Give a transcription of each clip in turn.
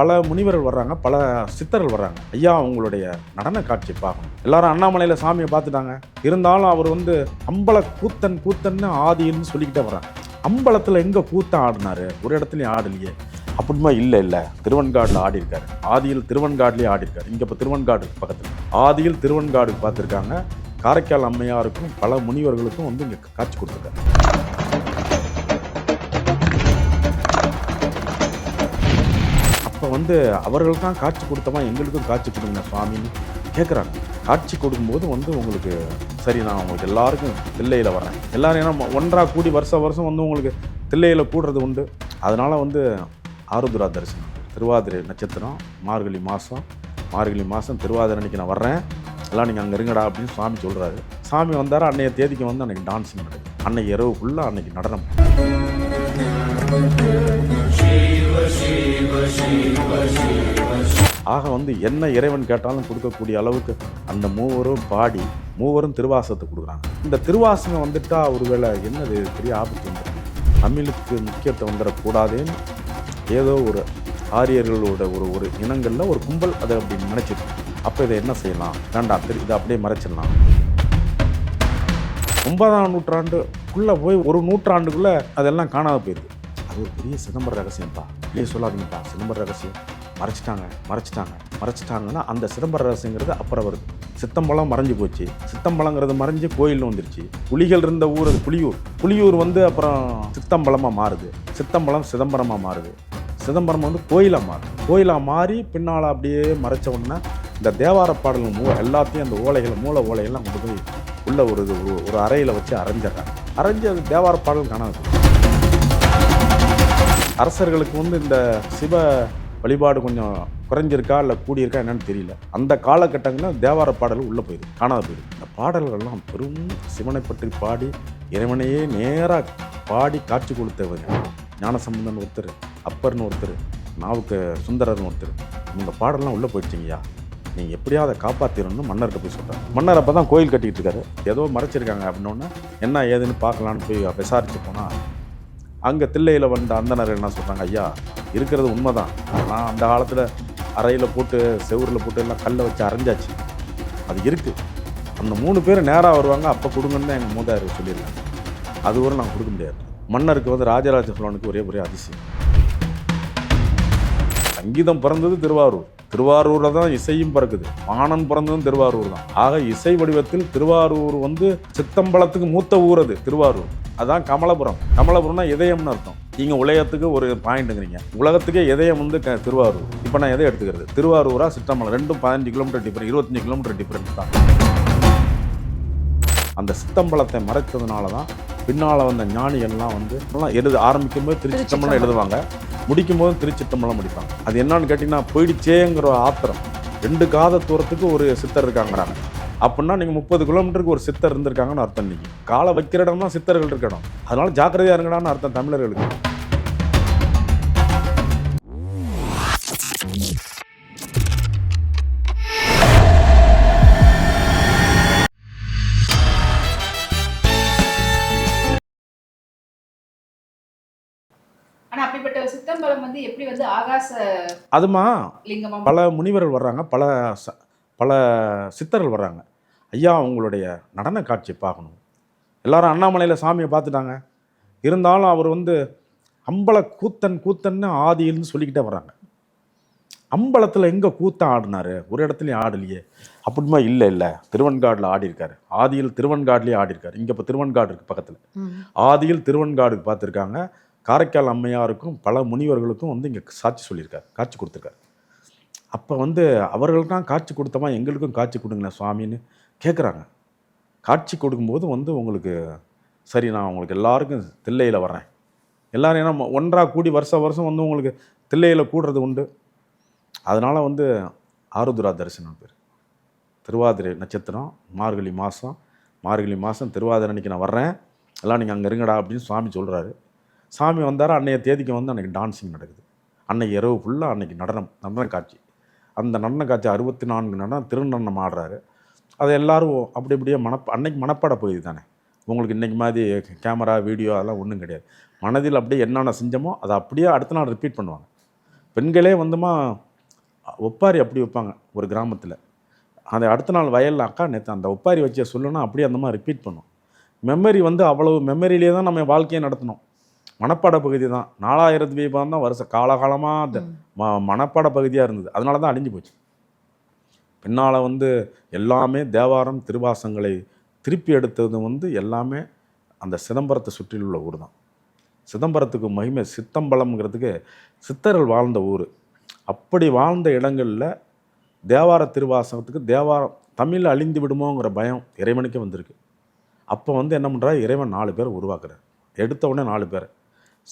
பல முனிவர்கள் வர்றாங்க பல சித்தர்கள் வர்றாங்க. ஐயா அவங்களுடைய நடன காட்சி பார்க்கணும். எல்லாரும் அண்ணாமலையில் சாமியை பார்த்துட்டாங்க. இருந்தாலும் அவர் வந்து அம்பல கூத்தன் கூத்தன்னு ஆதின்னு சொல்லிக்கிட்டே வர்றாங்க அம்பலத்தில் எங்கே கூத்தன் ஆடினாரு? ஒரு இடத்துலையும் ஆடலையே. அப்படிமா இல்லை இல்லை. திருவன்காடில் ஆடி இருக்காரு ஆதியில் திருவன்காட்லேயே ஆடி இருக்காரு இங்கே இப்போ திருவன்காடு பக்கத்தில். ஆதியில் திருவன்காடு பார்த்துருக்காங்க. காரைக்கால் அம்மையாருக்கும் பல முனிவர்களுக்கும் வந்து இங்கே காட்சி கொடுத்துருக்காரு. வந்து அவர்கள் தான் காட்சி கொடுத்தமா எங்களுக்கும் காட்சி கொடுங்க சுவாமின்னு கேட்குறாங்க காட்சி கொடுக்கும்போது வந்து உங்களுக்கு சரி நான் உங்களுக்கு எல்லாருக்கும் தில்லையில் வரேன். எல்லோரும் ஏன்னா ஒன்றாக கூடி வருஷம் வருஷம் வந்து உங்களுக்கு தில்லையில் கூடுறது உண்டு. அதனால் வந்து ஆருத்ரா தரிசனம் திருவாதிரை நட்சத்திரம் மார்கழி மாதம் மார்கழி மாதம் திருவாதிரை அன்னைக்கு நான் வர்றேன். எல்லாம் நீங்கள் அங்கே இருங்கடா அப்படின்னு சுவாமி சொல்கிறாரு சாமி வந்தார் அன்னைய தேதிக்கு வந்து அன்றைக்கி டான்ஸிங் நடக்குது. அன்னைக்கு இரவு ஃபுல்லாக அன்றைக்கி நடனம். ஆக வந்து என்ன இறைவன் கேட்டாலும் கொடுக்கக்கூடிய அளவுக்கு அந்த மூவரும் பாடி மூவரும் திருவாசத்தை கொடுக்குறாங்க. இந்த திருவாசகம் வந்துட்டா ஒருவேளை என்னது பெரிய ஆபத்து வந்து தமிழுக்கு முக்கியத்துவம் வந்துடக்கூடாதேன்னு ஏதோ ஒரு ஆரியர்களோட ஒரு ஒரு இனங்களில் ஒரு கும்பல் அதை அப்படி நினச்சிருக்கு. அப்போ இதை என்ன செய்யலாம்? வேண்டாம் திரு இதை அப்படியே மறைச்சிடலாம். ஒன்பதாம் நூற்றாண்டுக்குள்ளே போய் ஒரு நூற்றாண்டுக்குள்ளே அதெல்லாம் காணாத போயிடுது. அது ஒரு பெரிய சிதம்பர ரகசியம்தான் வெளியே சொல்லாதீங்கப்பா சிதம்பர ரகசியம். மறைச்சிட்டாங்க மறைச்சிட்டாங்க மறைச்சிட்டாங்கன்னா அந்த சிதம்பர ரகசியங்கிறது அப்புறம் வருது. சித்தம்பலம் மறைஞ்சு போச்சு. சித்தம்பலங்கிறது மறைஞ்சு கோயில் வந்துருச்சு புலிகள் இருந்த ஊர் அது புலியூர். புலியூர் வந்து அப்புறம் சித்தம்பலமாக மாறுது. சித்தம்பலம் சிதம்பரமாக மாறுது. சிதம்பரம் வந்து கோயிலாக மாறுது. கோயிலாக மாறி பின்னால் அப்படியே மறைச்ச உடனே இந்த தேவார பாடல்கள் மூ எல்லாத்தையும் அந்த ஓலைகளை மூல ஓலைகள்லாம் கொண்டு போய் உள்ள ஒரு ஒரு- ஒரு அறையில் வச்சு அரைஞ்சிடுறாங்க. அரைஞ்சு அது தேவார பாடல் காணாது அரசர்களுக்கு வந்து இந்த சிவ வழிபாடு கொஞ்சம் குறைஞ்சிருக்கா இல்லை கூடியிருக்கா என்னன்னு தெரியல. அந்த காலகட்டங்களில் தேவார பாடல் உள்ளே போயிடுது காணாத போயிடுது இந்த பாடல்கள்லாம் பெரும் சிவனை பற்றி பாடி இறைவனையே நேராக பாடி காட்சி கொடுத்தவர் ஞானசம்பந்தன் ஒருத்தர் அப்பர்னு ஒருத்தர் நாவுக்கு சுந்தரர்னு ஒருத்தர். இந்த பாடல்லாம் உள்ளே போயிடுச்சிங்கய்யா. நீங்கள் எப்படியாவது காப்பாற்றிடணும்னு மன்னர்கிட்ட போய் சொல்கிறாங்க மன்னர் அப்போ தான் கோயில் கட்டிக்கிட்டு இருக்காரு. ஏதோ மறைச்சிருக்காங்க அப்படின்னோடனே என்ன ஏதுன்னு பார்க்கலான்னு போய் விசாரிச்சு போனால் அங்கே தில்லையில் வந்த அந்தனர் என்ன சொல்கிறாங்க ஐயா இருக்கிறது உண்மைதான். நான் அந்த காலத்தில் அறையில் போட்டு செவுரில் போட்டு எல்லாம் கல்லை வச்சு அரைஞ்சாச்சு. அது இருக்குது அந்த மூணு பேர் நேராக வருவாங்க. அப்போ கொடுங்கன்னு தான் எங்கள் மூதாயிரம் சொல்லியிருக்காங்க. அதுவரை நான் கொடுக்க முடியாது. மன்னருக்கு வந்து ராஜராஜ சோழனுக்கு ஒரே ஒரே அதிசயம். சங்கீதம் பிறந்தது திருவாரூர். திருவாரூரில் தான் இசையும் பிறக்குது. மானம் பிறந்ததும் திருவாரூர் தான். ஆக இசை வடிவத்தில் திருவாரூர் வந்து சித்தம்பலத்துக்கு மூத்த ஊர் அது திருவாரூர். அதான் கமலபுரம். கமலபுரம்னா இதயம்னு அர்த்தம். நீங்கள் உலகத்துக்கு ஒரு பாயிண்ட்டுங்கிறீங்க உலகத்துக்கே இதயம் வந்து க- திருவாரூர். இப்போ நான் எதை எடுத்துக்கிறது? திருவாரூரா சித்தம்பலம்? ரெண்டும் பதினஞ்சு கிலோமீட்டர் டிஃபரெண்ட் இருபத்தஞ்சு கிலோமீட்டர் டிஃபரெண்ட் தான். அந்த சித்தம்பலத்தை மறைத்ததுனால தான் பின்னால் வந்த ஞானிகள்லாம் வந்து எழுத ஆரம்பிக்கும் போது திருச்சித்தம்பலம் எழுதுவாங்க. முடிக்கும் போது திருச்சித்தம்பலம் முடிப்பாங்க. அது என்னன்னு கேட்டிங்கன்னா போயிடுச்சேங்கிற ஆத்திரம். ரெண்டு காத தூரத்துக்கு ஒரு சித்தர் இருக்காங்கிறாங்க. அப்படின்னா நீங்கள் முப்பது கிலோமீட்டருக்கு ஒரு சித்தர் இருந்திருக்காங்கன்னு அர்த்தம் இன்னைக்கு காலை வைக்கிற இடம் தான் சித்தர்கள் இருக்க இடம் அதனால ஜாக்கிரதையா இருங்கடான்னு அர்த்தம் தமிழர்களுக்கு. வந்து எப்படி வந்து ஆகாச அதுமா லிங்கமா பல முனிவர்கள் வர்றாங்க பல ச- பல சித்தர்கள் வர்றாங்க. ஐயா உங்களுடைய நடன காட்சி பார்க்கணும். எல்லாரும் அண்ணாமலையில் சாமியை பார்த்துட்டாங்க. இருந்தாலும் அவர் வந்து அம்பல கூத்தன் கூத்தன்னு ஆதியில்னு சொல்லிக்கிட்டே வர்றாங்க. அம்பலத்தில் எங்கே கூத்தன் ஆடினாரு? ஒரு இடத்துலையும் ஆடலையே. அப்படிமா இல்லை இல்லை. திருவன்காடில் ஆடி இருக்காரு ஆதியில் திருவன்காட்லேயே ஆடி இருக்காரு இங்கே இப்போ திருவன்காடு இருக்கு பக்கத்தில். ஆதியில் திருவன்காடு பார்த்துருக்காங்க. காரைக்கால் அம்மையாருக்கும் பல முனிவர்களுக்கும் வந்து இங்கே சாட்சி சொல்லியிருக்காரு காட்சி கொடுத்துருக்காரு. அப்போ வந்து அவர்களுக்கும் காட்சி கொடுத்தமா எங்களுக்கும் காட்சி கொடுங்களேன் சுவாமின்னு கேட்குறாங்க காட்சி கொடுக்கும்போது வந்து உங்களுக்கு சரி நான் உங்களுக்கு எல்லாருக்கும் தில்லையில் வர்றேன். எல்லோரும் ஏன்னா ஒன்றாக கூடி வருஷம் வருஷம் வந்து உங்களுக்கு தில்லையில் கூடுறது உண்டு. அதனால் வந்து ஆருத்ரா தரிசனம் பேர். திருவாதிரை நட்சத்திரம் மார்கழி மாதம் மார்கழி மாதம் திருவாதிரை அன்றைக்கி நான் வர்றேன். எல்லாம் நீங்கள் அங்கே இருங்கடா அப்படின்னு சுவாமி சொல்கிறாரு சாமி வந்தார் அன்னைய தேதிக்கு வந்து அன்றைக்கி டான்ஸிங் நடக்குது. அன்னைக்கு இரவு ஃபுல்லாக அன்னைக்கு நடனம் நடன காட்சி. அந்த நடன காட்சி அறுபத்தி நான்கு நடனம் திருநடனம் ஆடுறாரு. அதை எல்லோரும் அப்படி இப்படியே மனப்ப அன்னைக்கு மனப்பாட போயிது தானே. உங்களுக்கு இன்றைக்கி மாதிரி கேமரா வீடியோ அதெல்லாம் ஒன்றும் கிடையாது. மனதில் அப்படியே என்னென்ன செஞ்சோமோ அதை அப்படியே அடுத்த நாள் ரிப்பீட் பண்ணுவாங்க. பெண்களே வந்துமா ஒப்பாரி அப்படி வைப்பாங்க ஒரு கிராமத்தில். அந்த அடுத்த நாள் வயலில் அக்கா நேற்று அந்த ஒப்பாரி வச்ச சொல்லணும்னா அப்படியே அந்த மாதிரி ரிப்பீட் பண்ணும். மெமரி வந்து அவ்வளவு மெமரியிலே தான் நம்ம வாழ்க்கையை நடத்தணும். மனப்பாட பகுதி தான். நாலாயிரத்து தீபம் தான் வருஷம் காலகாலமாக அந்த ம. மனப்பாட பகுதியாக இருந்தது. அதனால தான் அழிஞ்சு போச்சு. பின்னால் வந்து எல்லாமே தேவாரம் திருவாசங்களை திருப்பி எடுத்தது வந்து எல்லாமே அந்த சிதம்பரத்தை சுற்றிலுள்ள ஊர் தான். சிதம்பரத்துக்கு மகிமை சித்தம்பலம்ங்கிறதுக்கு சித்தர்கள் வாழ்ந்த ஊர். அப்படி வாழ்ந்த இடங்களில் தேவார திருவாசகத்துக்கு தேவாரம் தமிழ் அழிந்து விடுமோங்கிற பயம் இறைவனுக்கே வந்திருக்கு. அப்போ வந்து என்ன பண்ணுறாரு இறைவன் நாலு பேர் உருவாக்குறார். எடுத்த உடனே நாலு பேர்.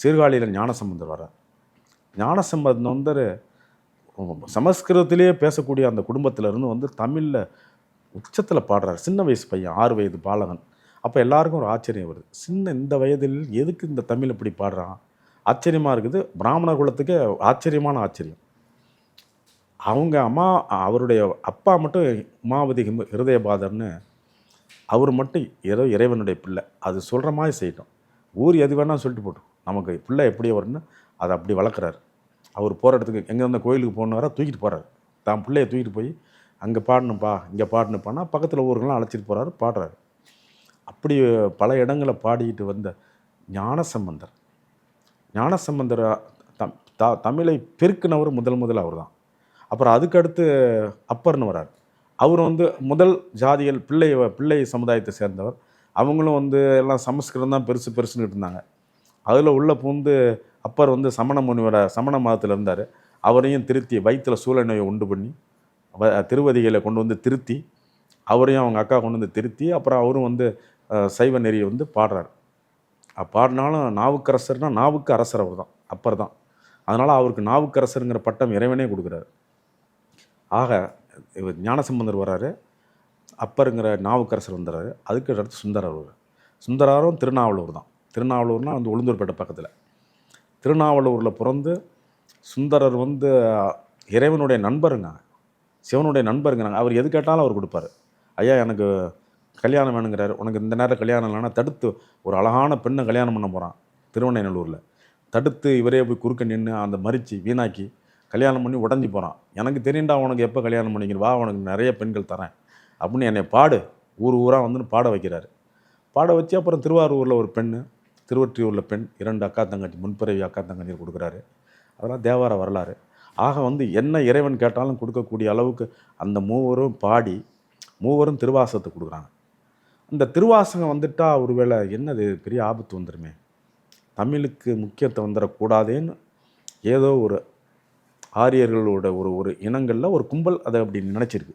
சீர்காழியில் ஞானசம்பந்தர் வர்றார். ஞானசம்பந்தர் வந்து சமஸ்கிருதத்திலேயே பேசக்கூடிய அந்த குடும்பத்திலேருந்து வந்து தமிழில் உச்சத்தில் பாடுறார். சின்ன வயசு பையன் ஆறு வயது பாலகன். அப்போ எல்லாருக்கும் ஒரு ஆச்சரியம் வருது. சின்ன இந்த வயதில் எதுக்கு இந்த தமிழ் இப்படி பாடுறான்? ஆச்சரியமாக இருக்குது. பிராமணர் குலத்துக்கு ஆச்சரியமான ஆச்சரியம். அவங்க அம்மா அவருடைய அப்பா மட்டும் உமாவதி ஹிம ஹிருதயபாதர்னு அவர் மட்டும் ஏதோ இறைவனுடைய பிள்ளை. அது சொல்கிற மாதிரி செய்யட்டும். ஊர் எது வேணால் சொல்லிட்டு போட்டோம் நமக்கு பிள்ளை எப்படி வரும்னு அதை அப்படி வளர்க்குறாரு. அவர் போகிற இடத்துக்கு எங்கே இருந்த கோயிலுக்கு போனாரா தூக்கிட்டு போகிறாரு தான் பிள்ளைய தூக்கிட்டு போய் அங்கே பாடணும்ப்பா இங்கே பாடணுப்பானா பக்கத்தில் ஊருக்கெல்லாம் அழைச்சிட்டு போகிறாரு பாடுறாரு. அப்படி பல இடங்களை பாடிக்கிட்டு வந்த ஞானசம்பந்தர். ஞானசம்பந்தர் தம் த தமிழை பெருக்கினவர் முதல் முதல் அவர் தான் அப்புறம் அதுக்கடுத்து அப்பர்னு வரார் அவர் வந்து முதல் ஜாதிகள் பிள்ளை பிள்ளை சமுதாயத்தை சேர்ந்தவர். அவங்களும் வந்து எல்லாம் சமஸ்கிருதம் தான் பெருசு பெருசுன்னு இருந்தாங்க. அதில் உள்ள பூந்து அப்பர் வந்து சமண முனிவர சமண மதத்தில் இருந்தார். அவரையும் திருத்தி வயிற்றில் சூழ நோயை உண்டு பண்ணி வ- திருவதிகளை கொண்டு வந்து திருத்தி அவரையும் அவங்க அக்கா கொண்டு வந்து திருத்தி அப்புறம் அவரும் வந்து சைவ நெறியை வந்து பாடுறார். பாடினாலும் நாவுக்கரசர்னா நாவுக்கு அரசர் அவர் தான் அப்பர் தான். அதனால் அவருக்கு நாவுக்கரசருங்கிற பட்டம் இறைவனே கொடுக்குறாரு. ஆக இவர் ஞானசம்பந்தர் வர்றாரு அப்பருங்கிற நாவுக்கரசர் வந்துடுறாரு அதுக்கு அடுத்து சுந்தரர் வருவார். சுந்தராரும் திருநாவலூர் தான். திருநாவலூர்னால் வந்து உளுந்தூர்பேட்டை பக்கத்தில். திருநாவலூரில் பிறந்து சுந்தரர் வந்து இறைவனுடைய நண்பருங்க. சிவனுடைய நண்பருங்கிறாங்க. அவர் எது கேட்டாலும் அவர் கொடுப்பாரு. ஐயா எனக்கு கல்யாணம் வேணுங்கிறார். உனக்கு இந்த நேரம் கல்யாணம் இல்லைன்னா தடுத்து ஒரு அழகான பெண்ணை கல்யாணம் பண்ண போகிறான் திருவண்ணைநல்லூரில் தடுத்து இவரே போய் குறுக்க நின்று அந்த மறித்து வீணாக்கி கல்யாணம் பண்ணி உடஞ்சி போகிறான் எனக்கு தெரியுண்டா உனக்கு எப்போ கல்யாணம் பண்ணிக்கிற வா உனக்கு நிறைய பெண்கள் தரேன். அப்படின்னு என்னை பாடு ஊர் ஊராக வந்துன்னு பாட வைக்கிறாரு. பாட வச்சு அப்புறம் திருவாரூரில் ஒரு பெண் திருவற்றியூரில் பெண் இரண்டு அக்கா தங்கச்சி முன்பிறவி அக்கா தங்கச்சி கொடுக்குறாரு. அதெல்லாம் தேவார வரலாறு. ஆக வந்து என்ன இறைவன் கேட்டாலும் கொடுக்கக்கூடிய அளவுக்கு அந்த மூவரும் பாடி மூவரும் திருவாசகத்தை கொடுக்குறாங்க. அந்த திருவாசகம் வந்துட்டால் ஒருவேளை என்னது பெரிய ஆபத்து வந்துருமே. தமிழுக்கு முக்கியத்துவம் வந்துடக்கூடாதேன்னு ஏதோ ஒரு ஆரியர்களோட ஒரு ஒரு இனங்களில் ஒரு கும்பல் அதை அப்படி நினச்சிருக்கு.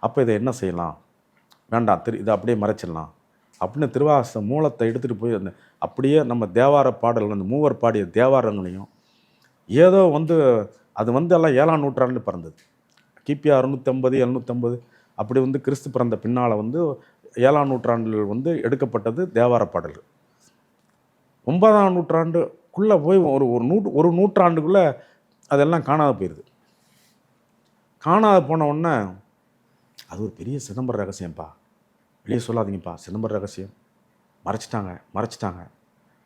அப்போ இதை என்ன செய்யலாம்? வேண்டாம் திரு இதை அப்படியே மறைச்சிடலாம். அப்படின்னு திருவாச மூலத்தை எடுத்துகிட்டு போய் அந்த அப்படியே நம்ம தேவார பாடல்கள் அந்த மூவர் பாடிய தேவாரங்களையும் ஏதோ வந்து அது வந்து எல்லாம் ஏழாம் நூற்றாண்டு பிறந்தது. கிபி அறுநூற்றம்பது எழுநூற்றம்பது அப்படி வந்து கிறிஸ்து பிறந்த பின்னால் வந்து ஏழாம் நூற்றாண்டில் வந்து எடுக்கப்பட்டது தேவார பாடல்கள். ஒன்பதாம் நூற்றாண்டுக்குள்ளே போய் ஒரு ஒரு நூ ஒரு நூற்றாண்டுக்குள்ளே அதெல்லாம் காணாத போயிடுது காணாத போன உடனே அது ஒரு பெரிய சிதம்பர ரகசியம்ப்பா வெளியே சொல்லாதீங்கப்பா. சிதம்பர ரகசியம். மறைச்சிட்டாங்க மறைச்சிட்டாங்க.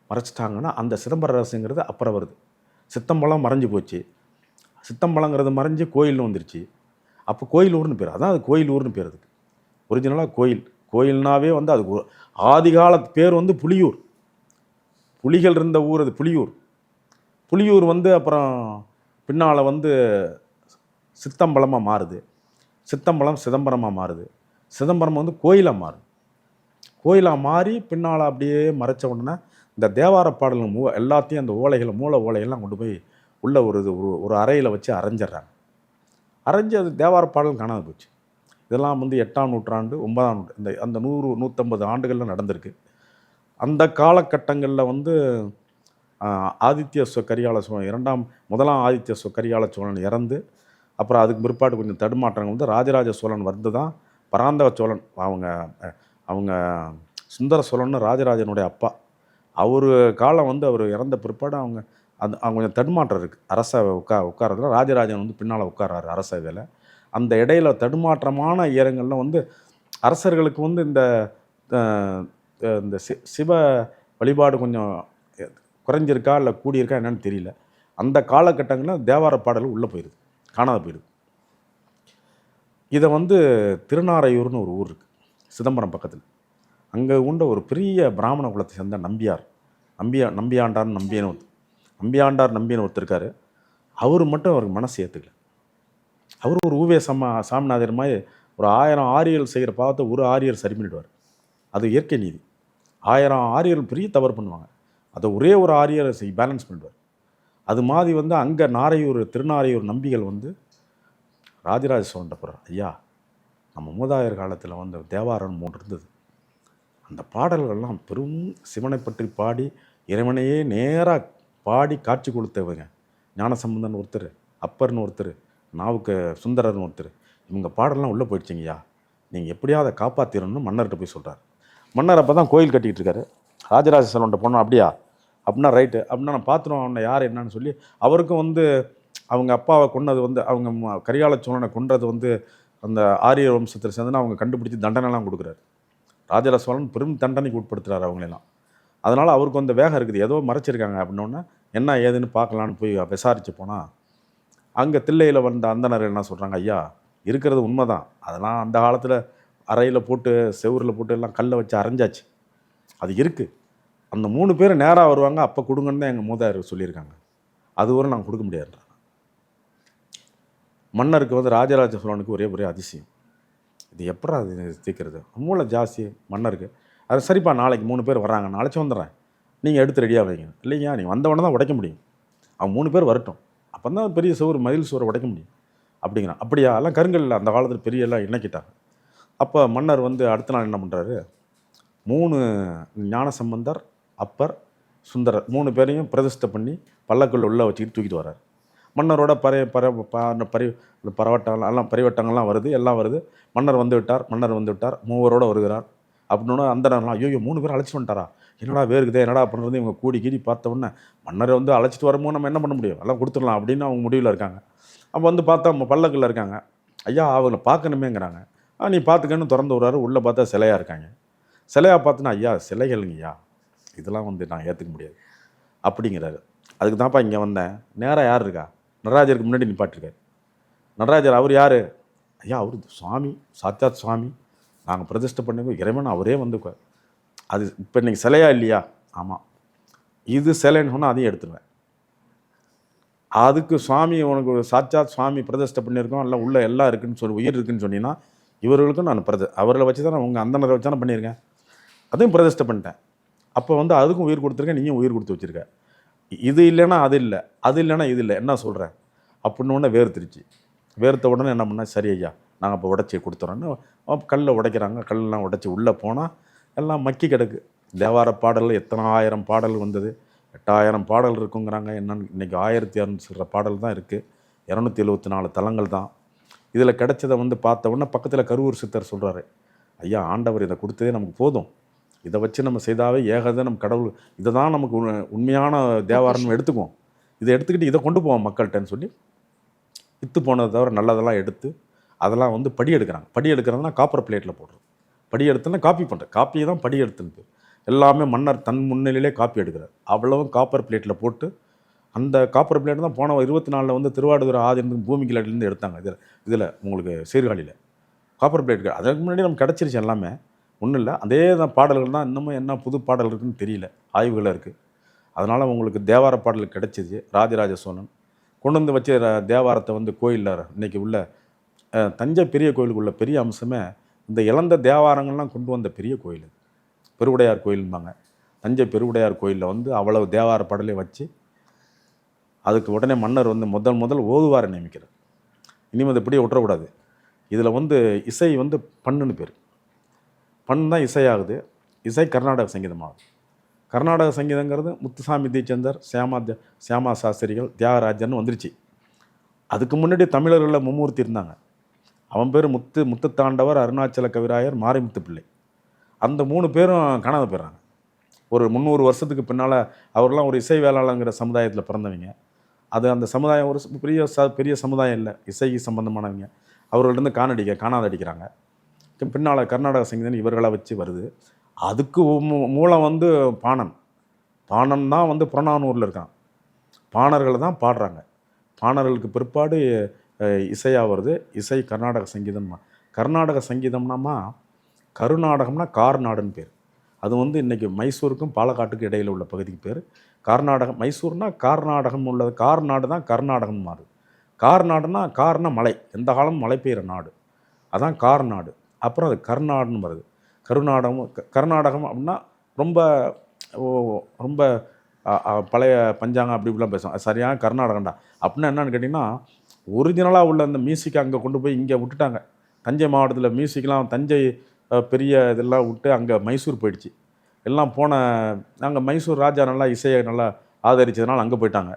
மறைச்சிட்டாங்கன்னா அந்த சிதம்பர ரகசியங்கிறது அப்புறம் வருது. சித்தம்பலம் மறைஞ்சு போச்சு. சித்தம்பலங்கிறது மறைஞ்சு கோயில்னு வந்துருச்சு. அப்போ கோயில் ஊர்னு பேர். அதான் அது கோயில் ஊர்னு பேர் அதுக்கு. ஒரிஜினலாக கோயில். கோயில்னாவே வந்து அது ஆதிகால பேர் வந்து புலியூர். புலிகள் இருந்த ஊர் அது புலியூர். புலியூர் வந்து அப்புறம் பின்னால் வந்து சித்தம்பலமாக மாறுது. சித்தம்பலம் சிதம்பரமாக மாறுது. சிதம்பரம் வந்து கோயிலாக மாறும். கோயிலாக மாறி பின்னால் அப்படியே மறைச்ச உடனே இந்த தேவார பாடல்கள் மூ எல்லாத்தையும் அந்த ஓலைகளை மூல ஓலைகள்லாம் கொண்டு போய் உள்ள ஒரு இது ஒரு ஒரு அறையில் வச்சு அரைஞ்சிடுறாங்க. அரைஞ்சு அது தேவார பாடல் காணாது போச்சு. இதெல்லாம் வந்து எட்டாம் நூற்றாண்டு ஒன்பதாம் நூற்று இந்த அந்த நூறு நூற்றம்பது ஆண்டுகளில் நடந்திருக்கு. அந்த காலகட்டங்களில் வந்து ஆதித்ய சோ கரிகால சோழன் இரண்டாம் முதலாம் ஆதித்ய சோ கரிகால சோழன் இறந்து அப்புறம் அதுக்கு பிற்பாடு கொஞ்சம் தடுமாற்றங்கள் வந்து ராஜராஜ சோழன் வந்து தான் பராந்தக சோழன் அவங்க அவங்க சுந்தர சோழன் ராஜராஜனுடைய அப்பா. அவர் காலம் வந்து அவர் இறந்த பிற்பாடு அவங்க அந்த அவங்க கொஞ்சம் தடுமாற்றம் இருக்குது அரச உட்கா உட்காரதுல ராஜராஜன் வந்து பின்னால் உட்காராரு அரச இதில் அந்த இடையில தடுமாற்றமான இடங்கள்ல வந்து அரசர்களுக்கு வந்து இந்த இந்த சி சிவ வழிபாடு கொஞ்சம் குறைஞ்சிருக்கா இல்லை கூடியிருக்கா என்னன்னு தெரியல. அந்த காலகட்டங்களில் தேவார பாடல் உள்ளே போயிடுது காணாத போயிடுது இதை வந்து திருநாரையூர்னு ஒரு ஊர் இருக்குது சிதம்பரம் பக்கத்தில். அங்கே உண்ட ஒரு பெரிய பிராமண குலத்தை சேர்ந்த நம்பியார். நம்பியா நம்பியாண்டார் நம்பியன்னு ஒருத்தர். நம்பியாண்டார் நம்பியன்னு ஒருத்தர் இருக்கார். அவர் மட்டும் அவருக்கு மனசு ஏற்றுக்கல அவர் ஒரு ஊவே சம்மா சாமிநாதர் மாதிரி ஒரு ஆயிரம் ஆரியல் செய்கிற பாவத்தை ஒரு ஆரியர் சரி பண்ணிடுவார். அது இயற்கை நீதி. ஆயிரம் ஆரியர்கள் பெரிய தவறு பண்ணுவாங்க. அதை ஒரே ஒரு ஆரியரை செய் பேலன்ஸ் பண்ணிடுவார். அது மாதிரி வந்து அங்கே நாரையூர் திருநாரையூர் நம்பிகள் வந்து ராஜராஜ சோழன் போகிறார் ஐயா நம்ம மூதாயர் காலத்தில் வந்து தேவாரம் மூன்று இருந்தது. அந்த பாடல்கள்லாம் பெரும் சிவனை பற்றி பாடி இறைவனையே நேராக பாடி காட்சி கொடுத்தவங்க. ஞானசம்பந்தன் ஒருத்தர் அப்பர்னு ஒருத்தர் நாவுக்கு சுந்தரர்னு ஒருத்தர். இவங்க பாடலாம் உள்ளே போயிடுச்சிங்கய்யா நீங்கள் எப்படியாவது காப்பாற்றிடணும்னு மன்னர்கிட்ட போய் சொல்கிறார் மன்னர் அப்போ தான் கோயில் கட்டிக்கிட்டு இருக்காரு. ராஜராஜ சோழன்ட்ட போனோம் அப்படியா? அப்படின்னா ரைட்டு. அப்படின்னா நான் பார்த்துருவோம் அவனை யார் என்னன்னு சொல்லி அவருக்கும் வந்து அவங்க அப்பாவை கொன்னது வந்து அவங்க ம- கரிகால சோழனை கொன்றது வந்து அந்த ஆரிய வம்சத்தில் சேர்ந்துன்னு அவங்க கண்டுபிடிச்சி தண்டனைலாம் கொடுக்குறாரு. ராஜராஜ சோழன் பெரும் தண்டனைக்கு உட்படுத்துறாரு அவங்களெல்லாம். அதனால் அவருக்கு அந்த வேகம் இருக்குது. ஏதோ மறைச்சிருக்காங்க அப்படின்னோடனே என்ன ஏதுன்னு பார்க்கலான்னு போய் விசாரிச்சு போனால் அங்கே தில்லையில் வந்த அந்தனர் என்ன சொல்கிறாங்க ஐயா இருக்கிறது உண்மை தான் அதெல்லாம் அந்த காலத்தில் அறையில் போட்டு செவுரில் போட்டு எல்லாம் கல்லை வச்சு அரைஞ்சாச்சு. அது இருக்குது அந்த மூணு பேர் நேராக வருவாங்க. அப்போ கொடுங்கன்னு தான் எங்கள் மூதாதையர் சொல்லியிருக்காங்க. அதுவரை நாங்கள் கொடுக்க முடியாதுன்றா மன்னருக்கு வந்து ராஜராஜ சோழனுக்கு ஒரே ஒரே அதிசயம். இது எப்படா அது தீர்க்கிறது? மூளை ஜாஸ்தி மன்னருக்கு. அது சரிப்பா நாளைக்கு மூணு பேர் வராங்க நாளைக்கு வந்துடுறேன். நீங்கள் எடுத்து ரெடியாக வைங்க. இல்லைங்க நீங்கள் வந்தவொடனே தான் உடைக்க முடியும். அவன் மூணு பேர் வரட்டும். அப்போ தான் பெரிய சுவர் மதில் சுவரை உடைக்க முடியும். அப்படிங்கிறான் அப்படியா? எல்லாம் கருங்கல்ல அந்த காலத்தில் பெரிய எல்லாம் இணைக்கிட்டாங்க அப்போ மன்னர் வந்து அடுத்த நாள் என்ன பண்ணுறாரு மூணு ஞானசம்பந்தர் அப்பர் சுந்தரர் மூணு பேரையும் பிரதிஷ்டை பண்ணி பல்லக்குள்ள உள்ளே வச்சுக்கிட்டு தூக்கிட்டு வர்றாரு. மன்னரோட பரி பற பரி அந்த பரவட்டங்கள் எல்லாம் பரிவட்டங்கள்லாம் வருது எல்லாம் வருது. மன்னர் வந்து விட்டார் மன்னர் வந்து விட்டார் மூவரோட வருகிறார். அப்படின்னு அந்த நேரம்லாம் ஐயோ மூணு பேர் அழைச்சிட்டு வந்துட்டாரா? என்னடா வேறுக்குதே என்னடா பண்ணுறது இவங்க கூடி கீடி பார்த்தோன்னே மன்னரை வந்து அழைச்சிட்டு வரும்போது நம்ம என்ன பண்ண முடியும்? எல்லாம் கொடுத்துடலாம் அப்படின்னு அவங்க முடிவில் இருக்காங்க. அப்போ வந்து பார்த்தா நம்ம பல்லக்கில் இருக்காங்க. ஐயா அவங்கள பார்க்கணுமேங்கிறாங்க. ஆ நீ பார்த்துக்கன்னு திறந்து விடுறாரு. உள்ளே பார்த்தா சிலையாக இருக்காங்க. சிலையாக பார்த்துனா ஐயா சிலைகள்ங்கய்யா. இதெல்லாம் வந்து நான் ஏற்றுக்க முடியாது. அப்படிங்கிறாரு. அதுக்கு தான்ப்பா இங்கே வந்தேன். நேராக யார் இருக்கா? நடராஜருக்கு முன்னாடி நிப்பாட்டிருக்காரு. நடராஜர் அவர் யார்? ஐயா அவர் சுவாமி சாட்சாத் சுவாமி. நாங்கள் பிரதிஷ்டை பண்ணுங்க இறைவன் அவரே வந்துக்குவார் அது இப்போ இன்னைக்கு சிலையா இல்லையா? ஆமாம் இது சிலைன்னு சொன்னால் அதையும் எடுத்துருவேன். அதுக்கு சுவாமி உனக்கு சாட்சாத் சுவாமி பிரதிஷ்டை பண்ணியிருக்கோம் எல்லாம் உள்ள எல்லாம் இருக்குன்னு சொல்லி உயிர் இருக்குன்னு சொன்னீங்கன்னா இவர்களுக்கும் நான் பிரத அவர்களை வச்சு தான் உங்கள் அந்தனரை வச்சு தானே பண்ணியிருக்கேன். அதையும் பிரதிஷ்டை பண்ணிட்டேன். அப்போ வந்து அதுக்கும் உயிர் கொடுத்துருக்கேன் நீயும் உயிர் கொடுத்து வச்சுருக்கேன் இது இல்லைன்னா அது இல்லை அது இல்லைன்னா இது இல்லை. என்ன சொல்கிறேன் அப்படின்னு உடனே வேர்த்துருச்சு. வேர்த்த உடனே என்ன பண்ணால் சரி ஐயா நாங்கள் இப்போ உடச்சி கொடுத்துறோன்னு கல்லை உடைக்கிறாங்க. கல்லெலாம் உடைச்சி உள்ளே போனால் எல்லாம் மக்கி கிடக்கு. தேவார பாடல் எத்தனை ஆயிரம் பாடல் வந்தது? எட்டாயிரம் பாடல் இருக்குங்கிறாங்க. என்னன்னு இன்றைக்கி ஆயிரத்தி இரநூத்தி சில்லற பாடல் தான் இருக்குது இரநூத்தி எழுபத்தி நாலு தலங்கள் தான். இதில் கிடைச்சதை வந்து பார்த்த உடனே பக்கத்தில் கருவூர் சித்தர் சொல்கிறாரு ஐயா ஆண்டவர் இதை கொடுத்ததே நமக்கு போதும். இதை வச்சு நம்ம செய்தாவே ஏகதை நம்ம கடவுள் இதை தான் நமக்கு உண்மையான தேவாரம் எடுத்துக்குவோம். இதை எடுத்துக்கிட்டு இதை கொண்டு போவோம் மக்கள்கிட்டன்னு சொல்லி வித்து போனதை தவிர நல்லதெல்லாம் எடுத்து அதெல்லாம் வந்து படி எடுக்கிறாங்க. படி எடுக்கிறதுனா காப்பர் பிளேட்டில் போடுறது படி எடுத்துன்னா காப்பி பண்ணுறேன் காப்பியை தான் படி எடுத்துன்னு எல்லாமே மன்னர் தன் முன்னிலையிலே காப்பி எடுக்கிறார். அவ்வளவும் காப்பர் பிளேட்டில் போட்டு அந்த காப்பர் பிளேட் தான் போன இருபத்தி நாலில் வந்து திருவாடுதுறை ஆதிருந்து பூமிக்கிலேருந்து எடுத்தாங்க. இதில் இதில் உங்களுக்கு சீர்காழியில். காப்பர் பிளேட் அதுக்கு முன்னாடி நமக்கு கிடச்சிருச்சு எல்லாமே. ஒன்றும் இல்லை. அதே தான் பாடல்கள் தான் இன்னமும் என்ன புது பாடல் இருக்குதுன்னு தெரியல. ஆய்வுகளாக இருக்குது அதனால் உங்களுக்கு தேவார பாடல் கிடைச்சிது. ராஜராஜ சோழன். கொண்டு வந்து வச்ச தேவாரத்தை வந்து கோயிலில் இன்னைக்கு உள்ள தஞ்சை பெரிய கோயிலுக்கு உள்ள பெரிய அம்சமே இந்த இழந்த தேவாரங்கள்லாம் கொண்டு வந்த பெரிய கோயில் பெருவுடையார் கோயில்பாங்க தஞ்சை பெருவுடையார் கோயிலில் வந்து அவ்வளவு தேவார பாடலே வச்சு அதுக்கு உடனே மன்னர் வந்து முதல் முதல் ஓதுவாரை நியமிக்கிறார். இனிமேல் இதை இப்படியே விட்டுறக்கூடாது இதில் வந்து இசை வந்து பண்ணுன்னு பேர். பண் தான் இசையாகுது. இசை கர்நாடக சங்கீதமாகுது கர்நாடக சங்கீதங்கிறது முத்துசாமி தீச்சந்தர் சியாமா தே- சியாமா சாஸ்திரிகள் தியாகராஜன் வந்துருச்சு. அதுக்கு முன்னாடி தமிழர்களில் மும்மூர்த்தி இருந்தாங்க. அவன் பேர் முத்து முத்துத்தாண்டவர் அருணாச்சல கவிராயர் மாரிமுத்து பிள்ளை அந்த மூணு பேரும் காணாத போயிடுறாங்க ஒரு முந்நூறு வருஷத்துக்கு பின்னால் அவர்லாம் ஒரு இசை வேளாளங்கிற சமுதாயத்தில் பிறந்தவங்க. அது அந்த சமுதாயம் ஒரு பெரிய ச பெரிய சமுதாயம் இல்லை. இசைக்கு சம்பந்தமானவங்க. அவர்கள்ட்ட காணடிக்க காணாத அடிக்கிறாங்க பின்னால் கர்நாடக சங்கீதம் இவர்களை வச்சு வருது. அதுக்கு மூ- மூலம் வந்து பாணன். பாணன் தான் வந்து புறநானூரில் இருக்கான். பாணர்கள் தான் பாடுறாங்க. பாணர்களுக்கு பிற்பாடு இசையாக வருது. இசை கர்நாடக சங்கீதம். கர்நாடக சங்கீதம்னாமா கருநாடகம்னா கார்நாடுன்னு பேர். அது வந்து இன்றைக்கி மைசூருக்கும் பாலக்காட்டுக்கும் இடையில் உள்ள பகுதிக்கு பேர். கர்நாடகம் மைசூர்னா கார்நாடகம் உள்ளது. கார்நாடு தான் கர்நாடகம் மாறுது. கார்நாடுனா கார்னா மலை. எந்த காலமும் மழை பெய்கிற நாடு. அதான் கார்நாடு அப்புறம் அது கர்நாடுன்னு வருது. கருநாடகம் க- கர்நாடகம் அப்படின்னா ரொம்ப ரொம்ப பழைய பஞ்சாங்கம் அப்படி இப்படிலாம் பேசுவோம் சரியான கர்நாடகம்டா. அப்படின்னா என்னன்னு கேட்டிங்கன்னா ஒரிஜினலாக உள்ள அந்த மியூசிக்கை அங்கே கொண்டு போய் இங்கே விட்டுட்டாங்க. தஞ்சை மாவட்டத்தில் மியூசிக்லாம் தஞ்சை பெரிய இதெல்லாம் விட்டு அங்கே மைசூர் போயிடுச்சு. எல்லாம் போன நாங்கள் மைசூர் ராஜா நல்லா இசையை நல்லா ஆதரித்ததுனால அங்கே போயிட்டாங்க.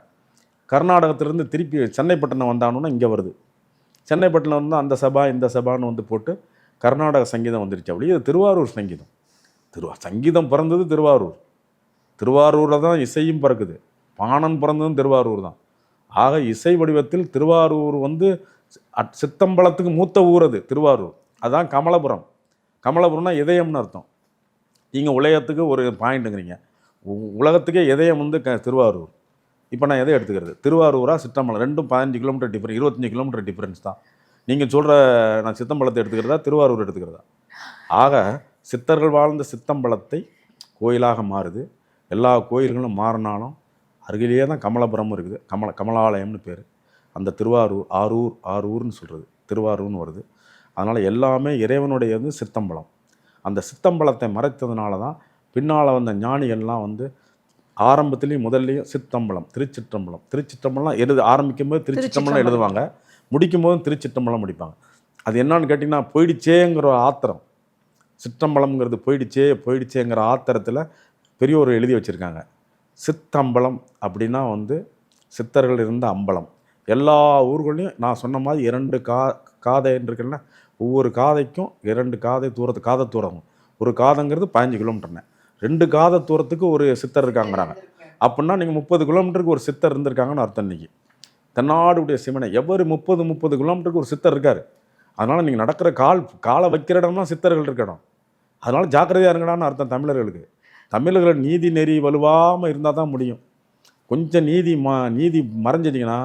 கர்நாடகத்திலேருந்து திருப்பி சென்னைப்பட்டினம் வந்தானுன்னா இங்கே வருது. சென்னைப்பட்டினம் வந்து அந்த சபா இந்த சபான்னு வந்து போட்டு கர்நாடக சங்கீதம் வந்துருச்சு அப்படி. இது திருவாரூர் சங்கீதம். திருவா சங்கீதம் பிறந்தது திருவாரூர். திருவாரூரில் தான் இசையும் பிறக்குது. பாணன் பிறந்ததும் திருவாரூர் தான். ஆக இசை வடிவத்தில் திருவாரூர் வந்து அட்- சித்தம்பலத்துக்கு மூத்த ஊர் அது திருவாரூர். அதுதான் கமலபுரம். கமலபுரம்னா இதயம்னு அர்த்தம். நீங்கள் உலகத்துக்கு ஒரு பாயிண்ட்டுங்கிறீங்க. உ- உலகத்துக்கே இதயம் வந்து க திருவாரூர். இப்போ நான் எதை எடுத்துக்கிறது? திருவாரூரா சித்தம்பலம்? ரெண்டும் பதினஞ்சு கிலோமீட்டர் டிஃபரன் இருபத்தஞ்சி கிலோமீட்டர் டிஃப்ரென்ஸ் தான். நீங்கள் சொல்கிற நான் சித்தம்பலத்தை எடுத்துக்கிறதா திருவாரூர் எடுத்துக்கிறதா? ஆக சித்தர்கள் வாழ்ந்த சித்தம்பலத்தை கோயிலாக மாறுது. எல்லா கோயில்களும் மாறினாலும் அருகிலேயே தான் கமலபுரம் இருக்குது. கமல கமலாலயம்னு பேர். அந்த திருவாரூர் ஆரூர் ஆரூர்னு சொல்கிறது திருவாரூர்னு வருது. அதனால் எல்லாமே இறைவனுடைய வந்து சித்தம்பலம். அந்த சித்தம்பலத்தை மறைத்ததுனால தான் பின்னால் வந்த ஞானிகள்லாம் வந்து ஆரம்பத்துலேயும் முதல்லையும் சித்தம்பலம் திருச்சிற்றம்பலம். திருச்சிற்றம்பலம் எழுது ஆரம்பிக்கும்போது திருச்சிற்றம்பலம். எழுதுவாங்க. முடிக்கும் போதும் திருச்சிற்றம்பலம் முடிப்பாங்க அது என்னன்னு கேட்டிங்கன்னா போயிடுச்சேங்கிற ஒரு ஆத்திரம். சிற்றம்பலம்ங்கிறது போயிடுச்சே போயிடுச்சேங்கிற ஆத்திரத்தில் பெரியோர் எழுதி வச்சுருக்காங்க. சித்தம்பலம் அப்படின்னா வந்து சித்தர்கள் இருந்த அம்பலம். எல்லா ஊர்களையும் நான் சொன்ன மாதிரி இரண்டு கா காதைன்னு இருக்குல்ல ஒவ்வொரு காதைக்கும் இரண்டு காதை தூரத்து காதை தூரம். ஒரு காதைங்கிறது பதினஞ்சு கிலோமீட்டர்னு. ரெண்டு காதை தூரத்துக்கு ஒரு சித்தர் இருக்காங்கிறாங்க. அப்படின்னா நீங்கள் முப்பது கிலோமீட்டருக்கு ஒரு சித்தர் இருந்திருக்காங்கன்னு அர்த்தம் இன்னைக்கு. தென்னாடுடைய சிவனை. எவர் முப்பது முப்பது கிலோமீட்டருக்கு ஒரு சித்தர் இருக்கார்? அதனால் நீங்கள் நடக்கிற கால் காலை வைக்கிற இடம்லாம் சித்தர்கள் இருக்க இடம் அதனால் ஜாக்கிரதையாக இருங்கடான்னு அர்த்தம் தமிழர்களுக்கு. தமிழர்கள் நீதி நெறி வலுவாமல் இருந்தால் தான் முடியும். கொஞ்சம் நீதி ம நீதி மறைஞ்சிட்டிங்கன்னா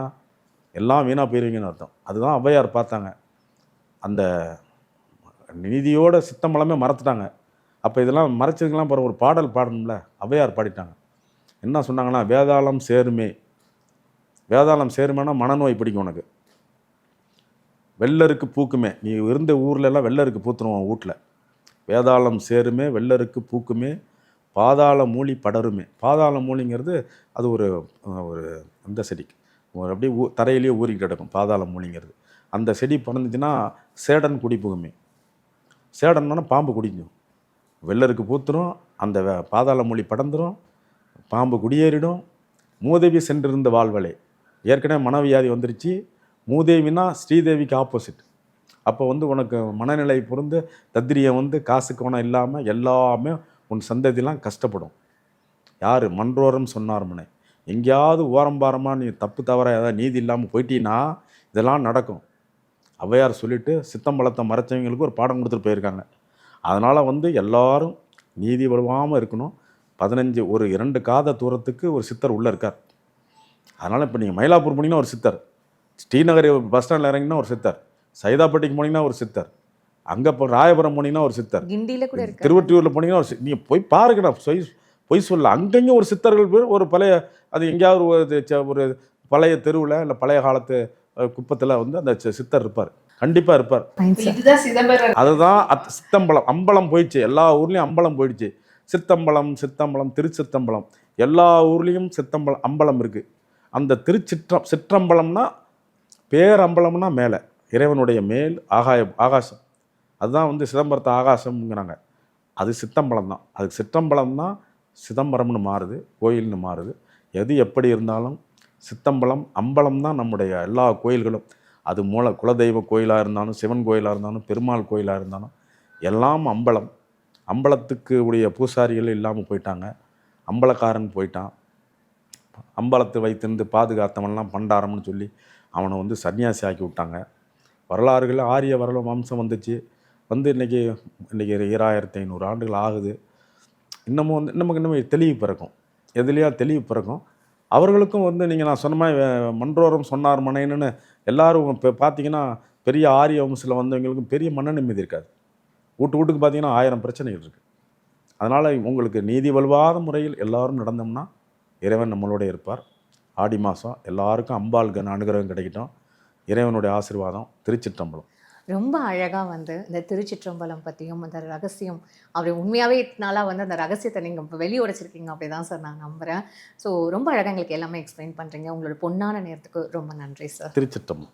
எல்லாம் வீணாக போயிருவீங்கன்னு அர்த்தம். அதுதான் ஔவையார் பார்த்தாங்க. அந்த நீதியோட சித்தம்பலமே மறத்துட்டாங்க. அப்போ இதெல்லாம் மறைச்சதுக்கெல்லாம் பிறகு ஒரு பாடல் பாடணும்ல? ஔவையார் பாடிட்டாங்க. என்ன சொன்னாங்கன்னா வேதாளம் சேருமே வேதாளம் சேருமானா மனநோய் பிடிக்கும் உனக்கு. வெள்ளருக்கு பூக்குமே. நீ இருந்த ஊர்லெல்லாம் வெள்ளருக்கு பூத்துருவோம் வீட்டில் வேதாளம் சேருமே வெள்ளருக்கு பூக்குமே பாதாள மூலி படருமே. பாதாள மூலிங்கிறது அது ஒரு ஒரு அந்த செடி. ஒரு அப்படியே ஊ தரையிலேயே ஊறிக்கிட்டு கிடக்கும் பாதாள மூலிங்கிறது அந்த செடி பறந்துச்சுன்னா சேடன் குடி புகுமே. சேடன்னா பாம்பு குடிக்கும். வெள்ளருக்கு பூத்துரும் அந்த வே- பாதாள மூலி படந்துரும் பாம்பு குடியேறிடும் மூதவி சென்றிருந்த வாழ்வலை ஏற்கனவே மனவியாதி வந்துருச்சு. மூதேவினா ஸ்ரீதேவிக்கு ஆப்போசிட் அப்போ வந்து உனக்கு மனநிலை பொருந்து தத்திரியை வந்து காசு கோணம் இல்லாமல் எல்லாமே உன் சந்ததிலாம் கஷ்டப்படும். யார்? மன்றோரம் சொன்னார் மனை எங்கேயாவது ஓரம்பாரமாக நீ தப்பு தவற ஏதாவது நீதி இல்லாமல் போயிட்டீன்னா இதெல்லாம் நடக்கும். ஔவையார் சித்தம் சித்தம்பலத்தை மறைச்சவங்களுக்கு ஒரு பாடம் கொடுத்துட்டு போயிருக்காங்க. அதனால் வந்து எல்லாரும் நீதி வலுவாமல் இருக்கணும். பதினஞ்சு ஒரு இரண்டு காத தூரத்துக்கு ஒரு சித்தர் உள்ளே இருக்கார். அதனால் இப்போ நீங்கள் மயிலாப்பூர் போனீங்கன்னா ஒரு சித்தர். ஸ்ரீநகர் பஸ் ஸ்டாண்டில் இறங்கினா ஒரு சித்தர். சைதாப்பேட்டைக்கு போனீங்கன்னா ஒரு சித்தர். அங்கே இப்போ ராயபுரம் போனீங்கன்னா ஒரு சித்தர். கிண்டியில கூட இருக்கு திருவொற்றியூரில் போனீங்கன்னா ஒரு சி- நீங்க போய் பாருங்க நான் பொய் சொல்ல அங்கங்கே ஒரு சித்தர்கள் பேர் ஒரு பழைய அது எங்கேயாவது ஒரு பழைய தெருவில் இல்லை பழைய காலத்து குப்பத்தில் வந்து அந்த சி- சித்தர் இருப்பார். கண்டிப்பாக இருப்பார். அதுதான் அத் சித்தம்பலம். அம்பலம் போயிடுச்சு. எல்லா ஊர்லேயும் அம்பலம் போயிடுச்சு. சித்தம்பலம் சித்தம்பலம் திருச்சித்தம்பலம் எல்லா ஊர்லேயும் சித்தம்பலம் அம்பலம் இருக்குது அந்த திருச்சிற்றம் சிற்றம்பலம்னா பேரம்பலம்னா மேலே இறைவனுடைய மேல் ஆகாய ஆகாசம். அதுதான் வந்து சிதம்பரத்தை ஆகாசம்ங்கிறாங்க. அது சித்தம்பலம் தான் அதுக்கு சிற்றம்பலம் தான் சிதம்பரம்னு மாறுது கோயில்னு மாறுது. எது எப்படி இருந்தாலும் சித்தம்பலம் அம்பலம் தான் நம்முடைய எல்லா கோயில்களும். அது மூல குலதெய்வ கோயிலாக இருந்தாலும் சிவன் கோயிலாக இருந்தாலும் பெருமாள் கோயிலாக இருந்தாலும் எல்லாம் அம்பலம். அம்பலத்துக்கு உடைய பூசாரிகள் இல்லாமல் போயிட்டாங்க. அம்பலக்காரன் போயிட்டான். அம்பலத்தை வைத்திருந்து பாதுகாத்தவன்லாம் பண்டாரம்னு சொல்லி அவனை வந்து சன்னியாசி ஆக்கி விட்டாங்க. வரலாறுகளில் ஆரிய வரல வம்சம் வந்துச்சு. வந்து இன்றைக்கி இன்றைக்கி ஈராயிரத்தி ஐநூறு ஆண்டுகள் ஆகுது. இன்னமும் வந்து நமக்கு இன்னமும் தெளிவு பிறக்கும். எதுலையா தெளிவு பிறக்கும். அவர்களுக்கும் வந்து நீங்கள் நான் சொன்ன மாதிரி மன்றோரம் சொன்னார் மனைன்னு எல்லாரும் இப்போ பார்த்தீங்கன்னா பெரிய ஆரிய வம்சில் வந்தவங்களுக்கும் பெரிய மன நிம்மதி இருக்காது. வீட்டு வீட்டுக்கு பார்த்தீங்கன்னா ஆயிரம் பிரச்சனைகள் இருக்குது அதனால் உங்களுக்கு நீதி வலுவாத முறையில் எல்லோரும் நடந்தோம்னா இறைவன் நம்மளோட இருப்பார். ஆடி மாதம் எல்லாருக்கும் அம்பாள் அனுகிரகம் கிடைக்கட்டும். இறைவனுடைய ஆசீர்வாதம் திருச்சிற்றம்பலம். ரொம்ப அழகாக வந்து இந்த திருச்சிற்றம்பலம் பற்றியும் அந்த ரகசியம் அப்படி உண்மையாகவே நாளாக வந்து அந்த ரகசியத்தை நீங்கள் இப்போ வெளியே உடைச்சிருக்கீங்க அப்படி தான் சார் நான் நம்புகிறேன் ஸோ ரொம்ப அழகாக எங்களுக்கு எல்லாமே எக்ஸ்பிளைன் பண்ணுறீங்க உங்களோட பொன்னான நேரத்துக்கு ரொம்ப நன்றி சார் திருச்சிற்றம்பலம்.